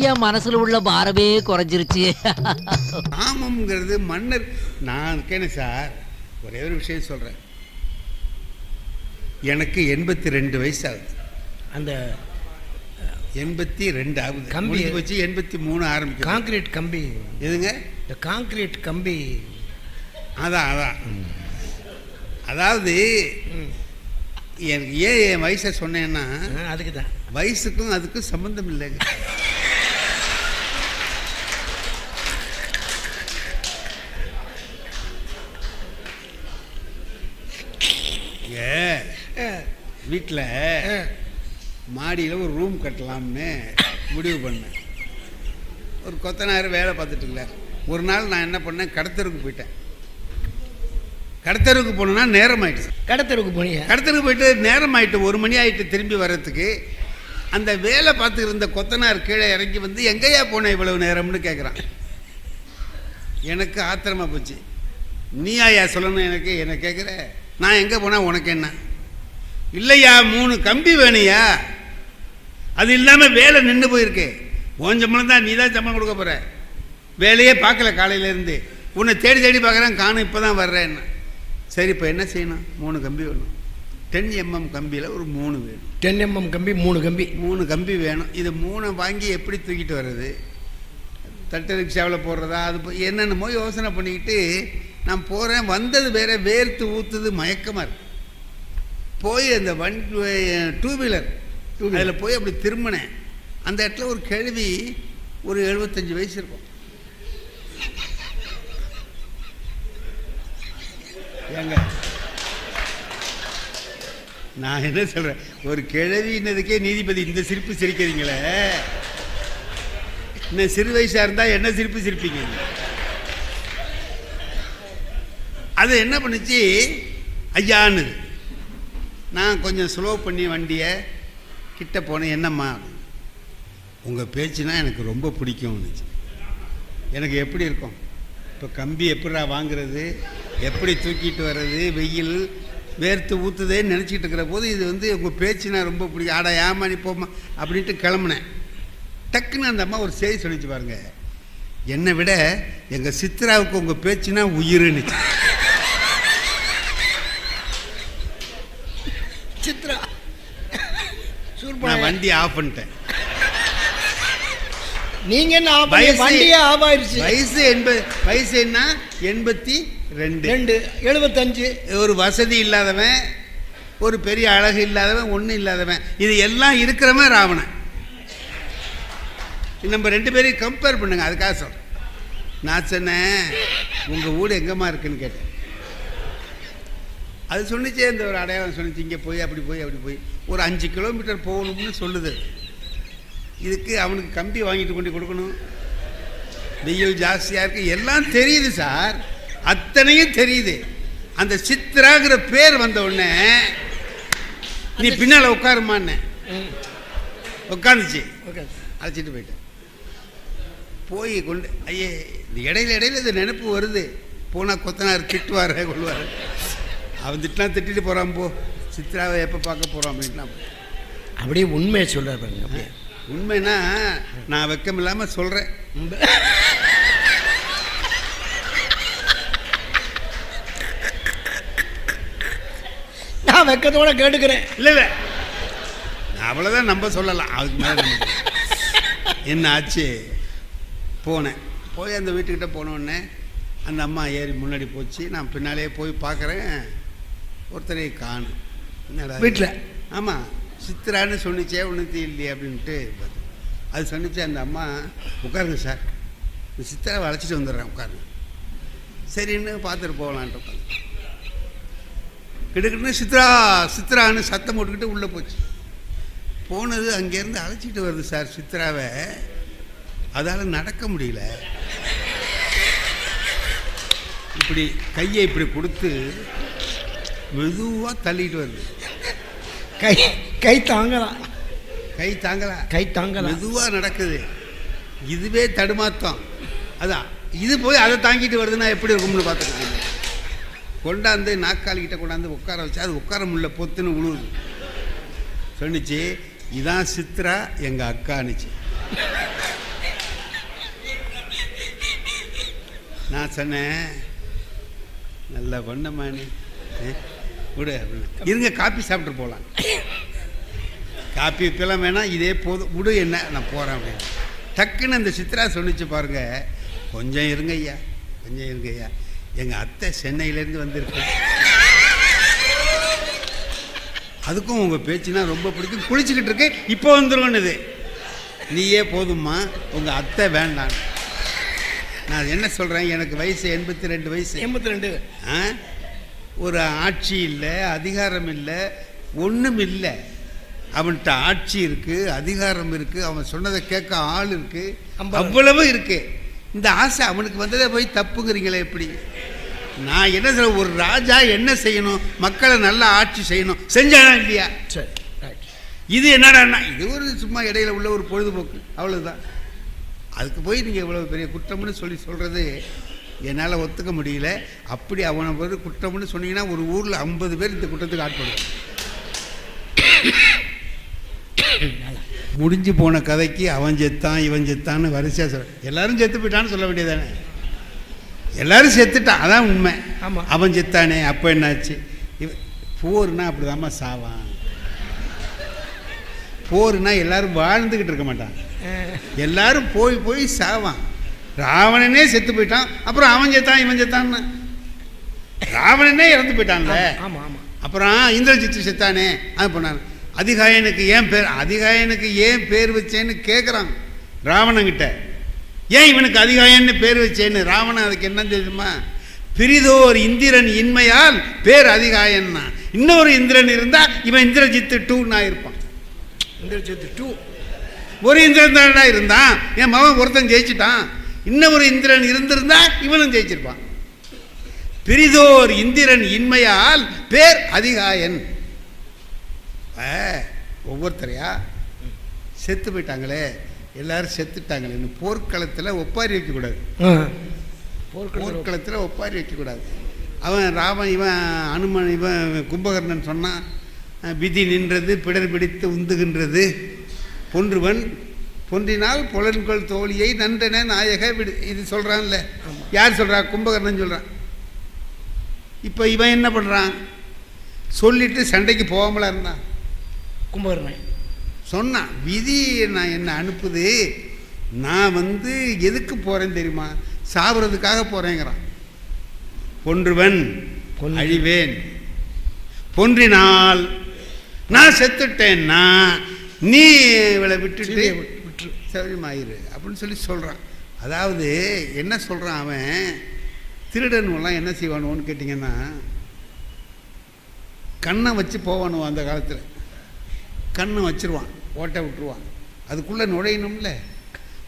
என் மனசுல உள்ள பாரமே குறைஞ்சிருச்சு. காமம்ங்கிறது மன்னர் நான் இருக்கேனே சார் ஒரே ஒரு விஷயம் சொல்கிறேன் எனக்கு எண்பத்தி ரெண்டு வயசு ஆகுது அந்த எண்பத்தி ரெண்டு ஆகுது. கம்பி- வச்சு எண்பத்தி மூணு ஆரம்பிக்கும் காங்கிரீட் கம்பி. எதுங்க? இந்த காங்கிரீட் கம்பி. அதான் அதான். அதாவது எனக்கு ஏன் என் வயசை சொன்னேன்னா அதுக்கு தான் வயசுக்கும் அதுக்கும் சம்பந்தம் இல்லைங்க. வீட்டில் மாடியில் ஒரு ரூம் கட்டலாம்னு முடிவு பண்ணேன். ஒரு கொத்தனார் வேலை பார்த்துட்டு இருந்தார் ஒரு நாள் நான் என்ன பண்ணேன்? கடத்தருக்கு போயிட்டேன். கடத்தருக்கு போனேன்னா நேரம் ஆயிடுச்சு. கடத்தருக்கு போனியா கடத்தலுக்கு போயிட்டு நேரம் ஆயிட்டு ஒரு மணி ஆயிட்டு திரும்பி வர்றதுக்கு அந்த வேலை பார்த்து இருந்த கொத்தனார் கீழே இறங்கி வந்து எங்கேயா போன இவ்வளவு நேரம்னு கேட்குறான் எனக்கு ஆத்திரமா போச்சு. நீயா யா சொல்லணும் எனக்கு என்ன கேட்குற நான் எங்கே போனால் உனக்கு என்ன? இல்லையா மூணு கம்பி வேணுயா அது இல்லாமல் வேலை நின்று போயிருக்கு. உன் சம்பளம் தான் நீ தான் சம்பளம் கொடுக்க போகிற வேலையே பார்க்கல காலையிலேருந்து. உன்னை தேடி தேடி பார்க்குறேன் காணும் இப்போ தான் வர்றேன்னு. சரி இப்போ என்ன செய்யணும்? மூணு கம்பி வேணும். டென் எம்எம் கம்பியில் ஒரு மூணு வேணும். டென் எம்எம் கம்பி மூணு கம்பி. மூணு கம்பி வேணும். இது மூணை வாங்கி எப்படி தூக்கிட்டு வர்றது? தட்டு ரிக்ஷாவில் போடுறதா? அது என்னென்னமோ யோசனை பண்ணிக்கிட்டு நான் போகிறேன் வந்தது வேற வேர்த்து ஊற்றுது மயக்கமாக இருக்கு. போய் அந்த வண் டூ வீலர் அதில் போய் அப்படி திரும்பினேன். அந்த இடத்துல ஒரு கேள்வி ஒரு எழுபத்தஞ்சு வயசு இருக்கும். ஏங்க நான் என்ன சொல்கிறேன் ஒரு கிழவின்னதுக்கே நீதிபதி இந்த சிரிப்பு சிரிக்கிறீங்களே. இன்னும் சிறு வயசாக இருந்தால் என்ன சிரிப்பு சிரிப்பீங்க? அது என்ன பண்ணுச்சு? ஐயான்னு. நான் கொஞ்சம் ஸ்லோ பண்ணி வண்டியை கிட்ட போனேன். என்னம்மா? உங்கள் பேச்சுனா எனக்கு ரொம்ப பிடிக்கும்னுச்சு எனக்கு எப்படி இருக்கும்? இப்போ கம்பி எப்படிடா வாங்குறது? எப்படி தூக்கிட்டு வர்றது? வெயில் வேர்த்து ஊற்றுதேன்னு நினச்சிக்கிட்டு இருக்கிற போது இது வந்து உங்கள் பேச்சுனா ரொம்ப பிடிக்கும் ஆடா ஏமா நீ போமா அப்படின்ட்டு கிளம்புனேன். டக்குன்னு அந்த அம்மா ஒரு செய்தி சொல்லிச்சு பாருங்க. என்னை விட எங்கள் சித்ராவுக்கு உங்கள் பேச்சுனா உயிருன்னுச்சு சித்ரா. நான் வண்டி ஆஃப் பண்ணிட்டேன். நீங்க என்ன வண்டியே ஆஃப் ஆயிருச்சு வயசு எண்பது வயசு என்ன? எண்பத்தி ரெண்டு. ரெண்டு. எழுபத்தஞ்சு ஒரு வசதி இல்லாதவன் ஒரு பெரிய அழகு இல்லாதவன் ஒன்றும் இல்லாதவன். இது எல்லாம் இருக்கிறவன் ராவணன். நம்ம ரெண்டு பேரையும் கம்பேர் பண்ணுங்க அதுக்காக சொல்றேன். நான் சொன்னேன் உங்கள் வீடு எங்கம்மா இருக்குன்னு கேட்டேன். அது சொன்னிச்சே இந்த ஒரு அடையாளம் சொன்னிச்சு இங்கே போய் அப்படி போய் அப்படி போய். ஒரு அஞ்சு கிலோமீட்டர் போகணும்னு சொல்லுது. இதுக்கு அவனுக்கு கம்பி வாங்கிட்டு கொண்டு கொடுக்கணும். வெயில் ஜாஸ்தியாக இருக்கு எல்லாம் தெரியுது சார். அத்தனையும் தெரியுது. அந்த சித்ராங்கிற பேர் வந்த உடனே நீ பின்னால் உட்காருமான்னு. உட்காந்துச்சு. ஓகே அழைச்சிட்டு போயிட்டேன். போய் கொண்டு ஐயே இந்த இடையில இடையில இந்த நினைப்பு வருது. போனால் கொத்தனார் திட்டுவார் கொள்வார். அவன் திட்டினா திட்டிட்டு போகிறான் போ. சித்ராவை எப்போ பார்க்க போகிறான் அப்படின்னா அப்படியே உண்மையை சொல்றாரு பாருங்க அப்படியே. உண்மைன்னா நான் வெக்கம் இல்லாமல் சொல்கிறேன் நான் வெக்கத்தோட கேட்டுக்கிறேன். இல்லை இல்லை. அவ்வளோதான் நம்ம சொல்லலாம். அதுக்கு மேலே. என்ன ஆச்சு? போனேன். போய் அந்த வீட்டுக்கிட்ட போன உடனே அந்த அம்மா ஏறி முன்னாடி போச்சு. நான் பின்னாலேயே போய் பார்க்குறேன். ஒருத்தரை காணும்? வீட்ல? ஆமாம் சித்ரான்னு சொன்னிச்சே ஒன்றுத்தி இல்லையே அப்படின்ட்டு பார்த்து. அது சொன்னிச்சு அந்த அம்மா உட்காருங்க சார். இந்த சித்திராவை அழைச்சிட்டு வந்துடுறேன் உட்காருங்க. சரின்னு பார்த்துட்டு போகலான்ட்டு உட்காந்து. கிடுக்கிட்டு சித்ரா சித்ரான்னு சத்தம் போட்டுக்கிட்டு உள்ளே போச்சு. போனது அங்கேருந்து அழைச்சிட்டு வருது சார் சித்ராவை. அதால் நடக்க முடியல. இப்படி கையை இப்படி கொடுத்து மெதுவாக தள்ளிட்டு வருது. கை கை தாங்கலாம் கை தாங்கலா. கை தாங்கலாம் மெதுவாக நடக்குது. இதுவே தடுமாத்தம் அதான் இது போய் அதை தாங்கிட்டு வருதுன்னா எப்படி இருக்கும்னு பார்த்துக்கோங்க. கொண்டாந்து நாக்காளிக்கிட்ட கொண்டாந்து உட்கார வச்சு அது உட்கார முடியல பொத்துன்னு உழுவுது. சொன்னிச்சு இதான் சித்ரா எங்க அக்கானுச்சு நான் சொன்னேன் நல்ல அஹ், விடு. இருங்க காப்பி சாப்பிட்டு போகலாம். காப்பி இப்பெல்லாம் வேணாம் இதே போதும். விடு என்ன நான் போகிறேன் அப்படின்னு டக்குன்னு அந்த சித்ரா சொன்னிச்சு பாருங்க. கொஞ்சம் இருங்க ஐயா கொஞ்சம் இருங்க ஐயா. எங்கள் அத்தை சென்னையிலேருந்து வந்திருக்கு. அதுக்கும் உங்கள் பேச்சுனா ரொம்ப பிடிக்கும். குளிச்சுக்கிட்டு இருக்கு இப்போ வந்துருவனுது நீயே போதும்மா உங்கள் அத்தை வேண்டாம். நான் என்ன சொல்கிறேன் எனக்கு வயசு எண்பத்தி ரெண்டு வயசு. எண்பத்தி ரெண்டு ஆ? ஒரு ஆட்சி இல்லை அதிகாரம் இல்லை ஒன்றும் இல்லை. அவன்கிட்ட ஆட்சி இருக்கு அதிகாரம் இருக்கு அவன் சொன்னதை கேட்க ஆள் இருக்கு. அம்பலம். அவ்வளவு இருக்கு. இந்த ஆசை அவனுக்கு வந்ததே போய் தப்புங்கிறீங்களே எப்படி? நான் என்ன சொல்ல ஒரு ராஜா என்ன செய்யணும்? மக்களை நல்லா ஆட்சி செய்யணும். செஞ்சானா இல்லையா? சரி இது என்னடான்னா இது ஒரு சும்மா இடையில உள்ள ஒரு பொழுதுபோக்கு. அவ்வளவுதான். அதுக்கு போய் நீங்கள் இவ்வளோ பெரிய குற்றம்னு சொல்லி சொல்கிறது என்னால் ஒத்துக்க முடியல. அப்படி அவனை வந்து குற்றம்னு சொன்னீங்கன்னா ஒரு ஊரில் ஐம்பது பேர் இந்த குற்றத்துக்கு ஆட்படுவாங்க. முடிஞ்சு போன கதைக்கு அவன் செத்தான் இவன் செத்தான்னு வரிசையாக சொல்ல எல்லாரும் செத்து போயிட்டான்னு சொல்ல வேண்டியதானே எல்லாரும் செத்துட்டான் அதான் உண்மை. ஆமா. அவன் செத்தானே அப்போ என்னாச்சு? இவ போர்னா அப்படிதாம்மா சாவான். போர்னா எல்லாரும் வாழ்ந்துக்கிட்டு இருக்க மாட்டான். எல்லாரும் போய் போய் சாவான். ராவணனே செத்து போயிட்டான் அப்புறம் அவன் செத்தான் இவன் செத்தான்னு. ராவணனே இறந்து போயிட்டான்ல. ஆமா ஆமா. அப்புறம் இந்திரஜித்து செத்தானே அது பண்ணான் அதிகாயனுக்கு ஏன் பேர் அதிகாயனுக்கு ஏன் பேர் வச்சேன்னு கேட்குறான் ராவணங்கிட்ட ஏன் இவனுக்கு அதிகாயன்னு பேர் வச்சேன்னு? ராவணன் அதுக்கு என்ன தெரியுமா? பிரிதோர் இந்திரன் இன்மையால் பேர் அதிகாயன்னா இன்னொரு இந்திரன் இருந்தா இவன் இந்திரஜித்து டூன்னு ஆயிருப்பான் இந்திரஜித்து டூ. ஒரு இந்திரன் தானடா இருந்தான். என் மகன் ஒருத்தன் ஜெயிச்சிட்டான். இன்னொரு இந்திரன் இருந்திருந்தா இவனும் ஜெயிச்சிருப்பான். பிரிதோர் இந்திரன் இன்மையால் பேர் அதிகாயன். ஒவ்வொருத்தரையா? செத்து போயிட்டாங்களே. எல்லாரும் செத்துட்டாங்களேன்னு போர்க்களத்தில் ஒப்பாரி வைக்கக்கூடாது. போர்க்களத்தில் போர்க்களத்தில் ஒப்பாரி வைக்கக்கூடாது. அவன் ராமன் இவன் அனுமன் இவன் கும்பகர்ணன் சொன்னான் விதி நின்றது பிடர் பிடித்து உந்துகின்றது. பொன்றுவன் பொன்றினால் புலன்கொள் தோழியை நன்றன நாயக விடு இது சொல்கிறான்ல யார் சொல்கிறா கும்பகர்ணன் சொல்கிறான் இப்போ இவன் என்ன பண்ணுறான் சொல்லிட்டு சண்டைக்கு போகாமலா இருந்தான். கும்பகர்ணன். சொன்னான் விதி நான் என்ன அனுப்புது? நான் வந்து எதுக்கு போகிறேன் தெரியுமா? சாவறதுக்காக போகிறேங்கிறான் பொன்றுவன் கொன்று. அழிவேன். பொன்றினால் நான் செத்துட்டேன்னா நீ இவளை விட்டுட்டு விட்டு-. சௌரியமாயிரு அப்படின்னு சொல்லி சொல்கிறான் அதாவது என்ன சொல்கிறான் அவன்? திருடனுலாம் என்ன செய்வானுவோன்னு கேட்டிங்கன்னா கண்ணை வச்சு போவானுவோ அந்த காலத்தில்? கண்ணை வச்சிருவான் ஓட்டை விட்டுருவான். அதுக்குள்ளே நுழையணும்ல.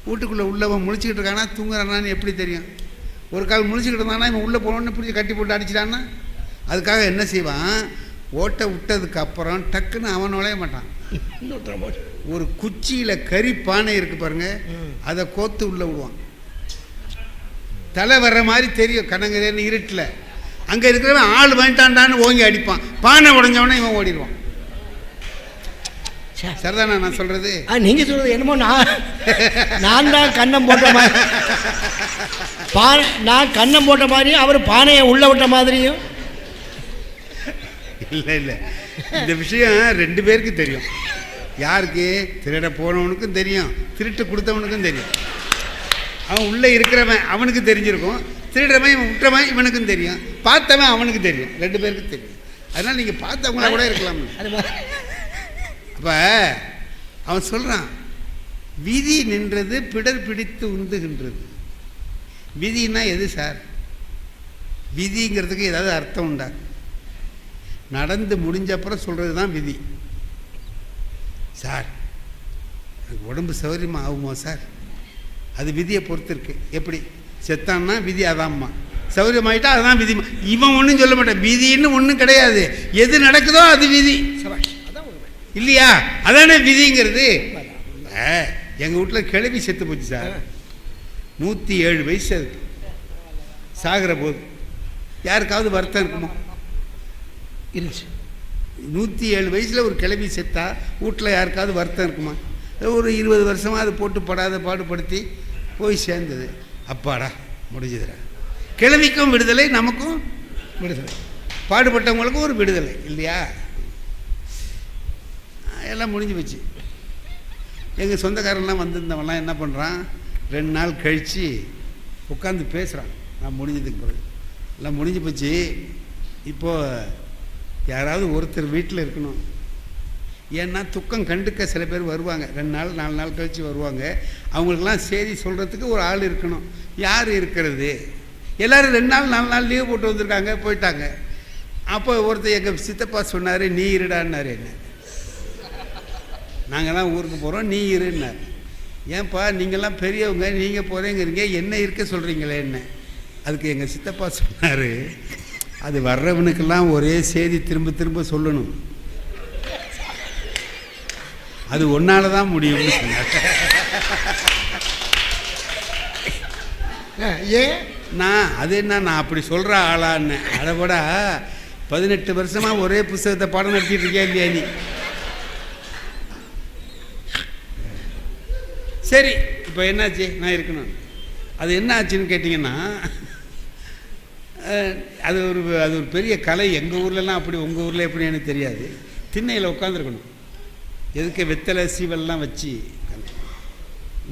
வீட்டுக்குள்ளே உள்ளவன் முழிச்சுக்கிட்டு இருக்கானா தூங்குறானான்னு எப்படி தெரியும்? ஒரு கால் முழிச்சுக்கிட்டு இருந்தானா இவன் உள்ளே போனோன்னு பிடிச்சி கட்டி போட்டு அடிச்சிட்டான்னா? அதுக்காக என்ன செய்வான்? ஓட்டை விட்டதுக்கு அப்புறம் டக்குன்னு அவன் நுழைய மாட்டான். ஒரு குச்சியில் கறி பானை இருக்கு பாருங்கள் அதை கோத்து உள்ளே விடுவான். தலை வர்ற மாதிரி தெரியும் கனங்கரேன்னு இருட்டில். அங்கே இருக்கிறவன் ஆள் வேண்டாண்டான்னு ஓங்கி அடிப்பான். பானை உடஞ்சவனே இவன் ஓடிடுவான். சரிதானா நான் சொல்கிறது ஆ நீங்க சொல்றது என்னமோ நான் நான் தான் கண்ணம் போட்ட மாதிரி. நான் கண்ணம் போட்ட மாதிரியும் அவர் பானையை உள்ள விட்ட மாதிரியும். இல்லை இல்லை. இந்த விஷயம் ரெண்டு பேருக்கு தெரியும். யாருக்கு? திருட போனவனுக்கும் தெரியும். திருட்டு கொடுத்தவனுக்கும் தெரியும். அவன் உள்ளே இருக்கிறவன் அவனுக்கு தெரிஞ்சிருக்கும். திருடுறவன் இவன் விட்டுறவன் இவனுக்கும் தெரியும். பார்த்தவன் அவனுக்கு தெரியும். ரெண்டு பேருக்கு தெரியும். அதனால் நீங்கள் பார்த்தவங்களா கூட இருக்கலாம். அது அப்போ அவன் சொல்கிறான் விதி நின்றது பிடர் பிடித்து உந்துகின்றது. விதின்னா எது சார்? விதிங்கிறதுக்கு ஏதாவது அர்த்தம் உண்டா? நடந்து முடிஞ்ச அப்புறம் சொல்கிறது தான் விதி. சார் எனக்கு உடம்பு சௌகரியமாக ஆகுமா சார்? அது விதியை பொறுத்து இருக்கு எப்படி? செத்தான்னா விதி அதாம்மா. சௌகரியமாயிட்டா அதுதான் விதி. இவன் ஒன்றும் சொல்ல மாட்டான். விதின்னு ஒன்றும் கிடையாது. எது நடக்குதோ அது விதி. சபாஷ் இல்லையா? அதானே விதிங்கிறது. எங்கள் வீட்டில் கிளவி செத்து போச்சு சார். நூற்றி ஏழு வயசு அதுக்கு சாகிற போது. யாருக்காவது வருத்தம் இருக்குமா? இருந்துச்சு நூற்றி ஏழு வயசில் ஒரு கிளவி செத்தா வீட்டில் யாருக்காவது வருத்தம் இருக்குமா? ஒரு இருபது வருஷமாக அது போட்டு படாத பாடுபடுத்தி போய் சேர்ந்தது. அப்பாடா முடிஞ்சுதுடா. கிழவிக்கும் விடுதலை நமக்கும் விடுதலை. பாடுபட்டவங்களுக்கும் ஒரு விடுதலை இல்லையா? எல்லாம் முடிஞ்சு போச்சு. எங்கள் சொந்தக்காரன்லாம் வந்திருந்தவன்லாம் என்ன பண்ணுறான் ரெண்டு நாள் கழித்து உட்காந்து பேசுகிறான் நான் முடிஞ்சதுக்கு பிறகு. எல்லாம் முடிஞ்சு போச்சு. இப்போது யாராவது ஒருத்தர் வீட்டில் இருக்கணும். ஏன்னா துக்கம் கண்டுக்க சில பேர் வருவாங்க. ரெண்டு நாள் நாலு நாள் கழித்து வருவாங்க. அவங்களுக்கெல்லாம் சரி சொல்கிறதுக்கு ஒரு ஆள் இருக்கணும். யார் இருக்கிறது? எல்லோரும் ரெண்டு நாள் நாலு நாள் லீவ் போட்டு வந்திருக்காங்க போயிட்டாங்க. அப்போ ஒருத்தர் எங்கள் சித்தப்பா சொன்னார் நீ இருடான்னாரு என்ன? நாங்கள்லாம் ஊருக்கு போகிறோம் நீ இருன்னார். ஏன்பா நீங்கள்லாம் பெரியவங்க நீங்கள் போகிறேங்கிறீங்க என்ன இருக்க சொல்கிறீங்களே என்ன? அதுக்கு எங்கள் சித்தப்பா சொன்னார் அது வர்றவனுக்கெல்லாம் ஒரே செய்தி திரும்ப திரும்ப சொல்லணும். அது ஒன்னால தான் முடியும்னு சொன்னார். ஏன்? நான் அது என்ன நான் அப்படி சொல்கிற ஆளான்னு. அதை விட பதினெட்டு வருஷமாக ஒரே புஸ்தகத்தை பாடம் நடத்திட்டு இருக்கியா இல்லையா நீ? சரி இப்போ என்னாச்சு? நான் இருக்கணும். அது என்ன ஆச்சுன்னு கேட்டிங்கன்னா அது ஒரு அது ஒரு பெரிய கலை. எங்கள் ஊர்லலாம் அப்படி உங்கள் ஊரில் எப்படி எனக்கு தெரியாது. திண்ணையில் உட்காந்துருக்கணும் எதுக்கு வெத்தலை சீவல்லாம் வச்சு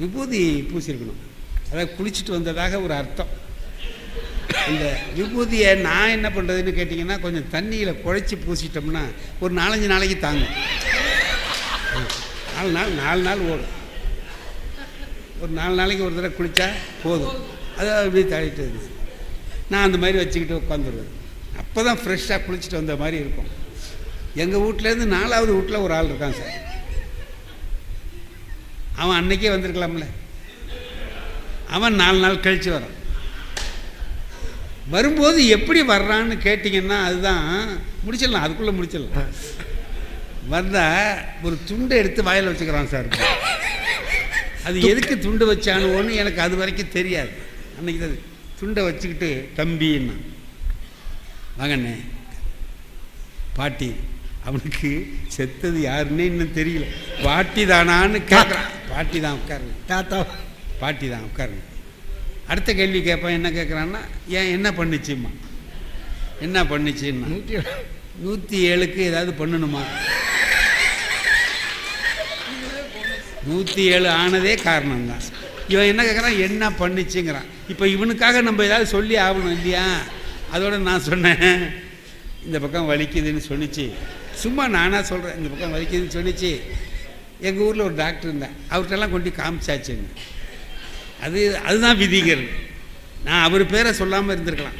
விபூதி பூசியிருக்கணும் அதாவது குளிச்சுட்டு வந்ததாக ஒரு அர்த்தம். இந்த விபூதியை நான் என்ன பண்ணுறதுன்னு கேட்டிங்கன்னா கொஞ்சம் தண்ணியில் குழைச்சி பூசிட்டோம்னா ஒரு நாலஞ்சு நாளைக்கு தாங்கும். நாலு நாள் நாலு நாள் ஓடும். ஒரு நாலு நாளைக்கு ஒரு தடவை குளித்தா போதும். அது அப்படியே தள்ளிட்டு இருந்தது நான் அந்த மாதிரி வச்சுக்கிட்டு உட்காந்துருவேன். அப்போ தான் ஃப்ரெஷ்ஷாக குளிச்சுட்டு வந்த மாதிரி இருக்கும். எங்கள் வீட்லேருந்து நாலாவது வீட்டில் ஒரு ஆள் இருக்கான் சார். அவன் அன்னைக்கே வந்திருக்கலாம்ல. அவன் நாலு நாள் கழித்து வரான். வரும்போது எப்படி வர்றான்னு கேட்டிங்கன்னா அதுதான் முடிச்சிடலாம் அதுக்குள்ளே முடிச்சிடலாம். வந்தால் ஒரு துண்டை எடுத்து வாயில் வச்சுக்கிறான் சார். அது எதுக்கு துண்டு வச்சானுவோன்னு எனக்கு அது வரைக்கும் தெரியாது. அன்னைக்கு தான் துண்டை வச்சுக்கிட்டு தம்பின்னா. வாங்கண்ணே பாட்டி அவனுக்கு செத்தது யாருன்னே இன்னும் தெரியல. பாட்டி தானான்னு கேட்குறான் பாட்டி தான் உட்காருங்க. தாத்தா. பாட்டி தான் உட்காருங்க. அடுத்த கேள்வி கேட்பான் என்ன கேட்குறான்னா ஏன் என்ன பண்ணுச்சும்மா? என்ன பண்ணுச்சுன்னா நூற்றி ஏழுக்கு ஏதாவது பண்ணணுமா? நூற்றி ஏழு ஆனதே காரணம்தான். இவன் என்ன கேட்குறான் என்ன பண்ணிச்சுங்கிறான். இப்போ இவனுக்காக நம்ம ஏதாவது சொல்லி ஆகணும் இல்லையா? அதோட நான் சொன்னேன். இந்த பக்கம் வலிக்குதுன்னு சொன்னிச்சு. சும்மா நானாக சொல்கிறேன் இந்த பக்கம் வலிக்குதுன்னு சொன்னிச்சு. எங்கள் ஊரில் ஒரு டாக்டர் இருந்தேன். அவர்கிட்டலாம் கொண்டு காமிச்சாச்சுங்க. அது அதுதான் விதிகள். நான் அவர் பேரை சொல்லாமல் இருந்திருக்கலாம்.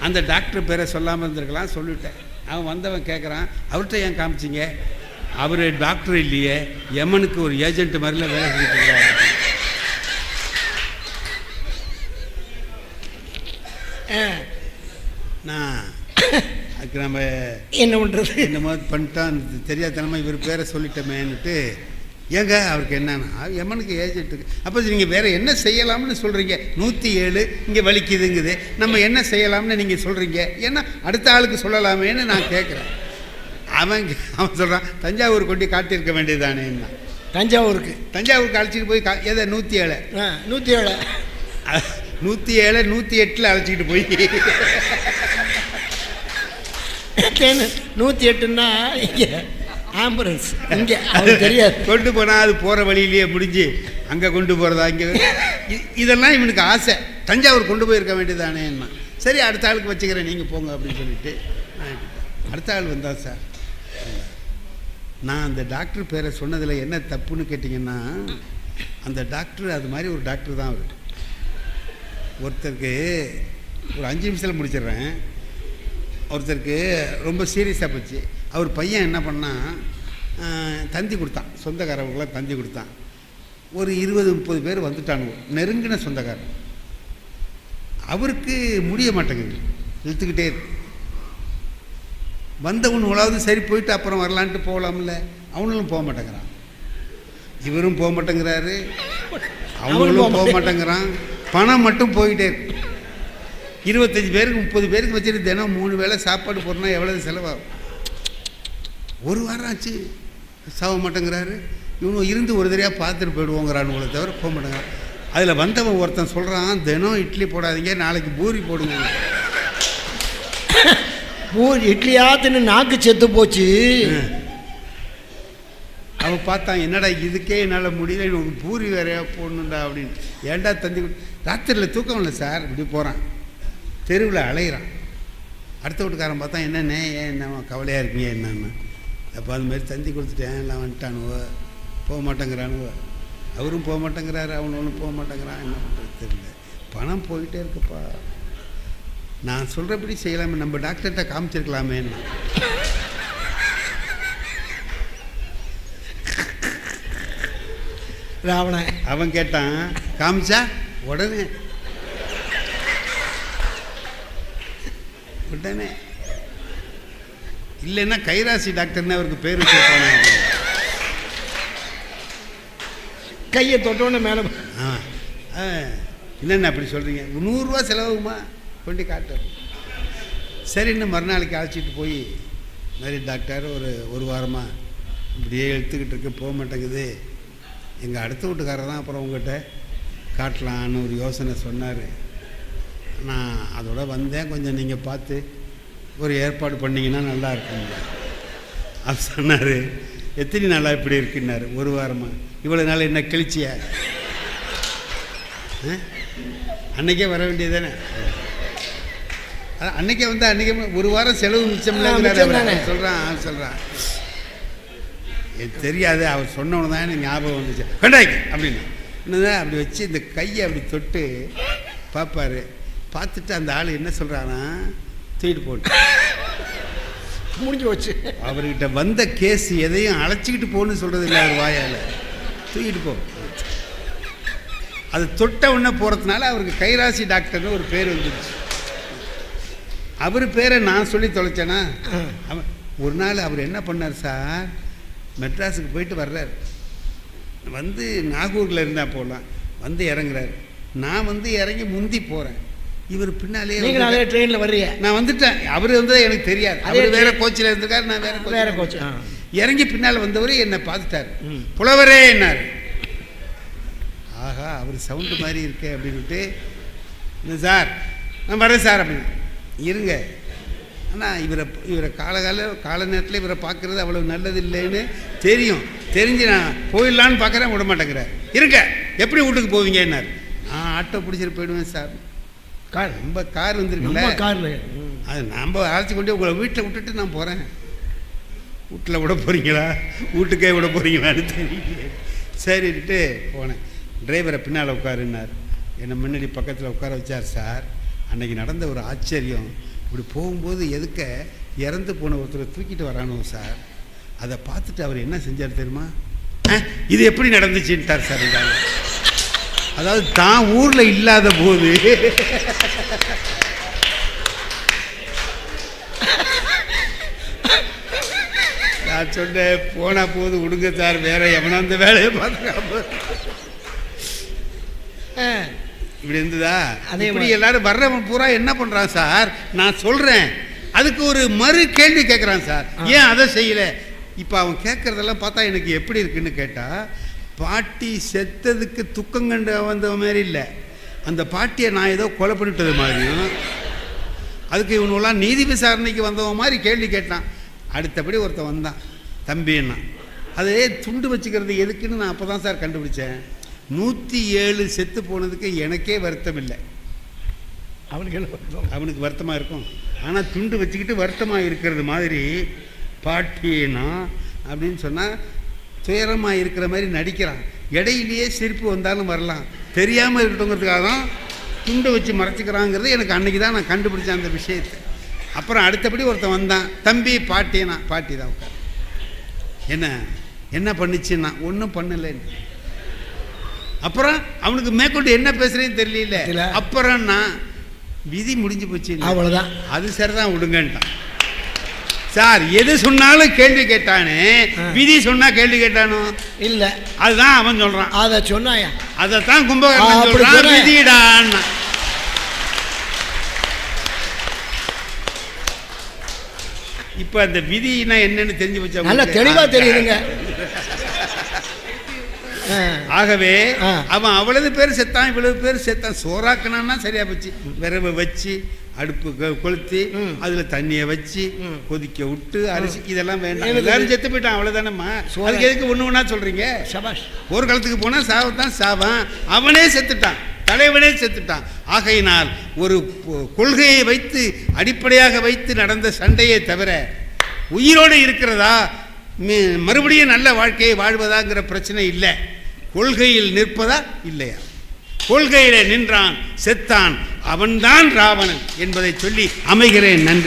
அந்த டாக்டர் பேரை சொல்லாமல் இருந்திருக்கலாம் சொல்லிட்டேன். அவன் வந்தவன் கேட்குறான் அவர்கிட்ட ஏன் காமிச்சிங்க? அவர் டாக்டர் இல்லையே எமனுக்கு ஒரு ஏஜென்ட் மாதிரிலாம் வேலை செஞ்சுட்டு நான் அதுக்கு நம்ம என்ன பண்ணுறது இந்த மாதிரி பண்ணிட்டான் தெரியாதனமாக இவர் பேரை சொல்லிட்டோமேன்னுட்டு ஏங்க அவருக்கு என்னன்னா எமனுக்கு ஏஜென்ட்டுக்கு அப்போ நீங்கள் வேறு என்ன செய்யலாம்னு சொல்கிறீங்க நூற்றி ஏழு இங்கே வலிக்குதுங்குது. நம்ம என்ன செய்யலாம்னு நீங்கள் சொல்கிறீங்க ஏன்னா அடுத்த ஆளுக்கு சொல்லலாமேன்னு நான் கேட்குறேன் அவன் அவன் சொல்கிறான் தஞ்சாவூர் கொண்டு காட்டியிருக்க வேண்டியதானேன்னா தஞ்சாவூருக்கு. தஞ்சாவூருக்கு அழைச்சிட்டு போய் கா எதை? நூற்றி ஏழை. நூற்றி ஏழு. நூற்றி ஏழை நூற்றி எட்டில் அழைச்சிக்கிட்டு போய். நூற்றி எட்டுன்னா இங்கே ஆம்புலன்ஸ். இங்கே தெரியாது. கொண்டு போனால் அது போகிற வழியிலேயே முடிஞ்சு அங்கே கொண்டு போகிறதா இங்கே? இதெல்லாம் இவனுக்கு ஆசை. தஞ்சாவூர் கொண்டு போயிருக்க வேண்டியதானேன்னா சரி அடுத்த ஆளுக்கு வச்சுக்கிறேன் நீங்கள் போங்க அப்படின்னு சொல்லிட்டு. அடுத்த ஆள் வந்தா சார். நான் அந்த டாக்டர் பேரை சொன்னதில் என்ன தப்புன்னு கேட்டிங்கன்னா அந்த டாக்டர் அது மாதிரி ஒரு டாக்டர் தான் அவர். ஒருத்தருக்கு ஒரு அஞ்சு நிமிஷத்தில் முடிச்சிடுறேன். ஒருத்தருக்கு ரொம்ப சீரியஸாக போச்சு. அவர் பையன் என்ன பண்ணால் தந்தி கொடுத்தான். சொந்தக்காரவங்களாம் தந்தி கொடுத்தான். ஒரு இருபது முப்பது பேர் வந்துட்டானுங்க. நெருங்கின சொந்தக்காரன் அவருக்கு முடிய மாட்டேங்குது. இழுத்துக்கிட்டே இருக்கு. வந்தவன் உழாவது சரி போயிட்டு அப்புறம் வரலான்ட்டு போகலாம்ல. அவனும் போக மாட்டேங்கிறான். இவரும் போக மாட்டேங்கிறாரு. அவங்களும் போக மாட்டேங்கிறான். பணம் மட்டும் போயிட்டே இருக்கு. இருபத்தஞ்சி பேருக்கு முப்பது பேருக்கு வச்சுட்டு தினம் மூணு வேளை சாப்பாடு போடணும் எவ்வளவு செலவாகும்? ஒரு வாரம் ஆச்சு. சாக மாட்டேங்கிறாரு. இவனும் இருந்து ஒரு தடவையாக பார்த்துட்டு போயிடுவோங்கிறானுங்களே தவிர போக மாட்டேங்கிறான். அதில் வந்தவன் ஒருத்தன் சொல்கிறான் தினம் இட்லி போடாதீங்க நாளைக்கு பூரி போடுங்க. பூ இட்லியா தின்னு நாக்கு செத்து போச்சு. அவன் பார்த்தான் என்னடா இதுக்கே என்னால் முடியல உனக்கு பூரி வேறையா போடணுண்டா அப்படின்னு. ஏன்டா தந்தி கொடு- ராத்திரியில் தூக்கம் இல்லை சார். இப்படி போகிறான் தெருவில் அலையிறான். அடுத்த வீட்டுக்காரன் பார்த்தா என்னென்ன ஏன் என்ன கவலையாக இருக்கீங்க என்னன்னு? அப்போ அது மாதிரி தந்தி கொடுத்துட்டேன் எல்லாம் வந்துட்டானுவோ. போக மாட்டேங்கிறானுவோ. அவரும் போக மாட்டேங்கிறாரு ஒன்றும் போக மாட்டேங்கிறான் என்ன பண்ணுறது தெரியல. பணம் போயிட்டே இருக்குப்பா. நான் சொல்கிறபடி செய்யலாமே நம்ம டாக்டர்கிட்ட காமிச்சிருக்கலாமேன்னு. ராவணன். அவன் கேட்டான் காமிச்சா? உடனே. உடனே. இல்லைன்னா கைராசி டாக்டர்னு அவருக்கு பேர் வச்சிருப்பானே கையை தொட்டோன்னு மேலே ஆ. என்னண்ணா அப்படி சொல்கிறீங்க நூறுரூவா செலவாகுமா? கொண்டு காட்டு சரின்னு மறுநாளைக்கு அழைச்சிட்டு போய் மாதிரி டாக்டர் ஒரு ஒரு வாரமாக இப்படியே எடுத்துக்கிட்டு இருக்கு போக மாட்டேங்குது. எங்கள் அடுத்த வீட்டுக்காரர் தான் அப்புறம் உங்கள்கிட்ட காட்டலான்னு ஒரு யோசனை சொன்னார். நான் அதோட வந்தேன். கொஞ்சம் நீங்கள் பார்த்து ஒரு ஏற்பாடு பண்ணிங்கன்னா நல்லா இருக்கும். அது சொன்னார் எத்தனை நாளாக இப்படி இருக்குன்னாரு? ஒரு வாரமாக இவ்வளோ நாள் என்ன கிழிச்சியா? அன்னைக்கே வர வேண்டியது தானே? அன்னைக்கே வந்து அன்னைக்கே ஒரு வாரம் செலவு மிச்சம். சொல்கிறான் சொல்கிறான் எனக்கு தெரியாது அவர் சொன்னவனு தான் ஞாபகம் வந்துச்சு. கண்டாய்க்கு அப்படின்னு. என்னதான் அப்படி வச்சு இந்த கையை அப்படி தொட்டு பார்ப்பாரு. பார்த்துட்டு அந்த ஆள் என்ன சொல்கிறானா தூக்கிட்டு போட்டு முடிஞ்சு போச்சு. அவர்கிட்ட வந்த கேஸ் எதையும் அழைச்சிக்கிட்டு போன்னு சொல்கிறது இல்லை அவர் வாயால். தூக்கிட்டு போ. அது தொட்ட உடனே போகிறதுனால அவருக்கு கைராசி டாக்டர்னு ஒரு பேர் வந்துடுச்சு அவர் பேரை நான் சொல்லி தொலைச்சேனா? அவன் ஒரு நாள் அவர் என்ன பண்ணார் சார்? மெட்ராஸுக்கு போயிட்டு வர்றார். வந்து நாகூரில் இருந்தால் போகலாம் வந்து இறங்குறாரு. நான் வந்து இறங்கி முந்தி போகிறேன் இவர் பின்னாலே அதே ட்ரெயினில் வர்றீங்க. நான் வந்துட்டேன். அவர் வந்து எனக்கு தெரியாது. அவர் வேற கோச்சில் இருந்திருக்காரு நான் வேற வேற. கோச் இறங்கி பின்னால் வந்தவர் என்னை பார்த்துட்டாரு. புலவரே என்னார். ஆஹா அவர் சவுண்டு மாதிரி இருக்கே அப்படின்ட்டு "இந்த சார்? நான் வரேன் சார் அப்படின்னு. இருங்க. ஆனால் இவரை இவரை காலகால கால நேரத்தில் இவரை பார்க்குறது அவ்வளோ நல்லது இல்லைன்னு தெரியும். தெரிஞ்சு நான் போயிடலான்னு பார்க்குறேன் விட மாட்டேங்கிறார். இருங்க. எப்படி வீட்டுக்கு போவீங்கன்னார். நான் ஆட்டோ பிடிச்சிட்டு போயிடுவேன் சார். கார் ரொம்ப கார் வந்திருக்குல்ல. காரில். அது நம்ம அழைச்சி கொண்டு உங்களை வீட்டில் விட்டுட்டு நான் போகிறேன் வீட்டில் விட போகிறீங்களா வீட்டுக்கே விட போகிறீங்களான்னு தெரியல சரின்ட்டு போனேன். டிரைவரை பின்னால் உட்காருன்னார். என்னை முன்னாடி பக்கத்தில் உட்கார வச்சார் சார். அன்னைக்கு நடந்த ஒரு ஆச்சரியம். இப்படி போகும்போது எதுக்க இறந்து போன ஒருத்தரை தூக்கிட்டு வரானோ சார். அதை பார்த்துட்டு அவர் என்ன செஞ்சார் தெரியுமா? இது எப்படி நடந்துச்சுன்ட்டார் சார் இந்த அதாவது தான் ஊரில் இல்லாத போது. நான் சொன்னேன் போனால் போது விடுங்க சார் வேற எவனா அந்த வேலையை பார்த்துக்காம இப்படி இருந்ததா? அதே இப்படி மாதிரி. எல்லாரும் வர்றவன் பூரா என்ன பண்றான் சார்? நான் சொல்றேன். அதுக்கு ஒரு மறு கேள்வி கேட்குறான் சார். ஏன் அதை செய்யல? இப்போ அவன் கேட்கறதெல்லாம் பார்த்தா எனக்கு எப்படி இருக்குன்னு கேட்டா பாட்டி செத்ததுக்கு துக்கம் கண்டு வந்த மாதிரி இல்லை. அந்த பாட்டியை நான் ஏதோ கொலை பண்ணிட்டது மாதிரியும் அதுக்கு இவனுலாம் நீதி விசாரணைக்கு வந்தவன் மாதிரி கேள்வி கேட்டான். அடுத்தபடி ஒருத்தன் வந்தான். தம்பின்னா. அது துண்டு வச்சுக்கிறது எதுக்குன்னு நான் அப்போ தான் சார் கண்டுபிடிச்சேன். நூற்றி ஏழு செத்து போனதுக்கு எனக்கே வருத்தம் இல்லை அவனுக்கு என்ன அவனுக்கு வருத்தமாக இருக்கும். ஆனால் துண்டு வச்சுக்கிட்டு வருத்தமாக இருக்கிறது மாதிரி பாட்டினா அப்படின்னு சொன்னால் துயரமாக இருக்கிற மாதிரி நடிக்கிறான். இடையிலேயே சிரிப்பு வந்தாலும் வரலாம். தெரியாமல் இருக்கட்டுங்கிறதுக்காக தான் துண்டு வச்சு மறைச்சிக்கிறாங்கிறது எனக்கு அன்னைக்கு தான் நான் கண்டுபிடிச்சேன் அந்த விஷயத்தை. அப்புறம் அடுத்தபடி ஒருத்தன் வந்தான். தம்பி பாட்டினா பாட்டி தான் உட்கார். என்ன? என்ன பண்ணுச்சுன்னா ஒன்றும் பண்ணலைன்னு. அப்புறம் அவனுக்கு மேற்கொண்டு என்ன பேசுறேன்னு தெரியல. தெரியல. அப்புறம் நான் விதி முடிஞ்சு போச்சு. அவ்வளோதான் அது சரிதான் விடுங்கன்ட்டான். சார் எது சொன்னாலும் கேள்வி கேட்டானே. விதி சொன்னா கேள்வி கேட்டானோ? இல்லை. அதுதான் அவன் சொல்றான். அதை சொன்னாயா? அதைத்தான் கும்பகர்ணன் சொல்றான். விதிடான்னா. இப்ப அந்த விதினா என்னன்னு தெரிஞ்சு வச்சா நல்ல தெளிவா தெரியுதுங்க. ஆகவே. அவன் அவ்வளவு பேர் செத்தான் இவ்வளவு பேர் செத்தான். சோறாக்குனான்னா சரியா போச்சு. விரவை வச்சு அடுப்பு கொளுத்தி. அதுல தண்ணியை வச்சு. கொதிக்க விட்டு அரிசி இதெல்லாம் வேண்டாம். எல்லாரும் செத்து போயிட்டான் அவ்வளவுதானம்மா? அதுக்கு எதுக்கு ஒண்ணு ஒண்ணா சொல்றீங்க? சபாஷ். ஒரு காலத்துக்கு போனா சாவத்தான் சாவான். அவனே செத்துட்டான். தலைவனே செத்துட்டான். ஆகையினால் ஒரு கொள்கையை வைத்து அடிப்படையாக வைத்து நடந்த சண்டையே தவிர உயிரோடு இருக்கிறதா? மறுபடியும் நல்ல வாழ்க்கையை வாழ்வதாங்கிற பிரச்சனை இல்லை. கொள்கையில் நிற்பதா இல்லையா? கொள்கையில நின்றான் செத்தான். அவன்தான் ராவணன் என்பதை சொல்லி அமைகிறேன். நன்றி.